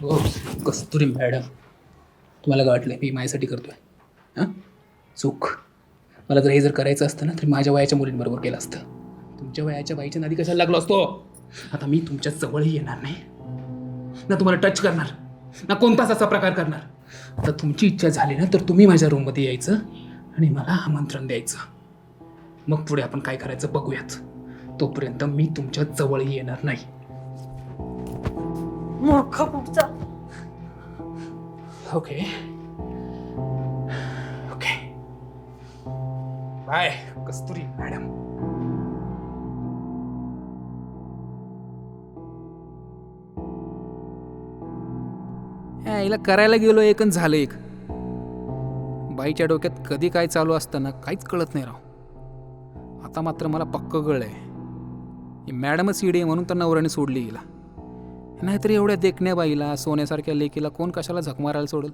हो कस्तुरी मॅडम. तुम्हाला काय वाटलं मी माझ्यासाठी करतोय. हां? चूक. मला जर हे जर करायचं असतं ना तर माझ्या वयाच्या मुलींबरोबर केलं असतं. तुमच्या वयाच्या बाईच्या नादी कशाला लागलो असतो? आता मी तुमच्या जवळही येणार नाही. ना तुम्हाला टच करणार. ना कोणताच असा प्रकार करणार. आता तुमची इच्छा झाली ना तर तुम्ही माझ्या रूममध्ये यायचं आणि मला आमंत्रण द्यायचं. मग पुढे आपण काय करायचं बघूयात. तोपर्यंत मी तुमच्या जवळही येणार नाही. मूर्ख पुढचा. Okay okay bye Kasturi madam. हिला करायला गेलो एक आणि झालं एक. बाईच्या डोक्यात कधी काय चालू असताना काहीच कळत नाही राव. आता मात्र मला पक्क कळलंय. ही मॅडमच इडी आहे म्हणून तर नवऱ्याने सोडली गेला नाहीतर एवढ्या देखण्या बाईला सोन्यासारख्या लेकीला कोण कशाला झक मारायला सोडेल?